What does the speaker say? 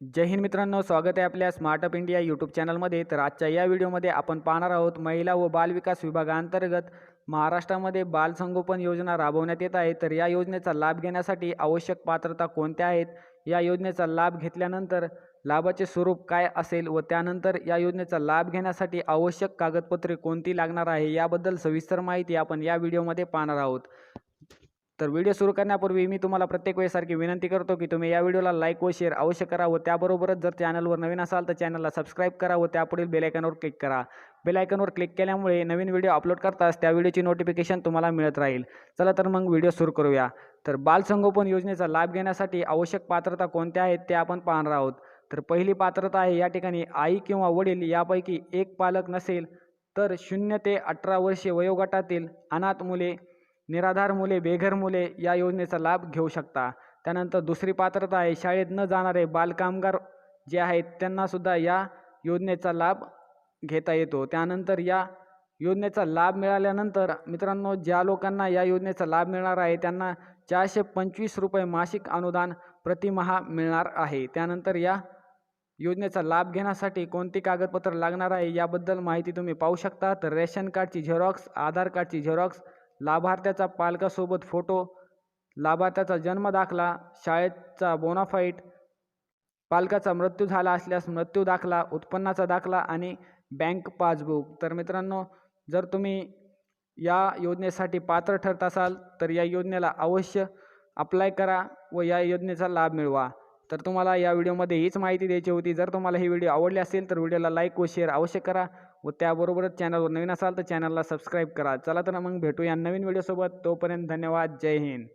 जय हिंद मित्रांनो स्वागत आहे आपल्या स्मार्टअप इंडिया यूट्यूब चॅनलमध्ये तर आजच्या या व्हिडिओमध्ये आपण पाहणार आहोत महिला व बालविकास विभागाअंतर्गत महाराष्ट्रामध्ये बालसंगोपन योजना राबवण्यात येत आहे. तर या योजनेचा लाभ घेण्यासाठी आवश्यक पात्रता कोणत्या आहेत? या योजनेचा लाभ घेतल्यानंतर लाभाचे स्वरूप काय असेल व त्यानंतर या योजनेचा लाभ घेण्यासाठी आवश्यक कागदपत्रे कोणती लागणार आहे? याबद्दल सविस्तर माहिती आपण या व्हिडिओमध्ये पाहणार आहोत. तर व्हिडिओ सुरू करण्यापूर्वी मी तुम्हाला प्रत्येक वेळेसारखी विनंती करतो की तुम्ही या व्हिडिओला लाईक व शेअर अवश्य करा व त्याबरोबरच जर चॅनलवर नवीन असाल तर चॅनलला सबस्क्राईब करा व त्यापुढील बेलायकनवर क्लिक करा. बेलायकनवर क्लिक केल्यामुळे नवीन व्हिडिओ अपलोड करताच त्या व्हिडिओची नोटिफिकेशन तुम्हाला मिळत राहील. चला तर मग व्हिडिओ सुरू करूया. तर बालसंगोपन योजनेचा लाभ घेण्यासाठी आवश्यक पात्रता कोणत्या आहेत ते आपण पाहणार आहोत. तर पहिली पात्रता आहे या ठिकाणी आई किंवा वडील यापैकी एक पालक नसेल तर शून्य ते अठरा वर्षे वयोगटातील अनाथ मुले निराधार मुले बेघर मुले या योजनेचा लाभ घेऊ शकता. त्यानंतर दुसरी पात्रता आहे शाळेत न जाणारे बालकामगार जे आहेत त्यांनासुद्धा या योजनेचा लाभ घेता येतो. त्यानंतर या योजनेचा लाभ मिळाल्यानंतर मित्रांनो ज्या लोकांना या योजनेचा लाभ मिळणार आहे त्यांना चारशे पंचवीस रुपये मासिक अनुदान प्रतिमहा मिळणार आहे. त्यानंतर या योजनेचा लाभ घेण्यासाठी कोणती कागदपत्र लागणार आहे याबद्दल माहिती तुम्ही पाहू शकता. तर रेशन कार्डची झेरॉक्स आधार कार्डची झेरॉक्स लाभार्थ्याचा पालकासोबत फोटो लाभार्थ्याचा जन्म दाखला शाळेचा बोनाफाईट पालकाचा मृत्यू झाला असल्यास मृत्यू दाखला उत्पन्नाचा दाखला आणि बँक पासबुक तर मित्रांनो जर तुम्ही या योजनेसाठी पात्र ठरत असाल तर या योजनेला अवश्य अप्लाय करा व या योजनेचा लाभ मिळवा. तर तुम्हाला या व्हिडिओमध्ये हीच माहिती द्यायची होती. जर तुम्हाला ही व्हिडिओ आवडली असेल तर व्हिडिओला लाईक व शेअर अवश्य करा. व त्याबरोबरच चॅनलवर नवीन असाल तर चॅनलला सबस्क्राईब करा. चला तर मग भेटूया नवीन व्हिडिओसोबत. तोपर्यंत धन्यवाद. जय हिंद.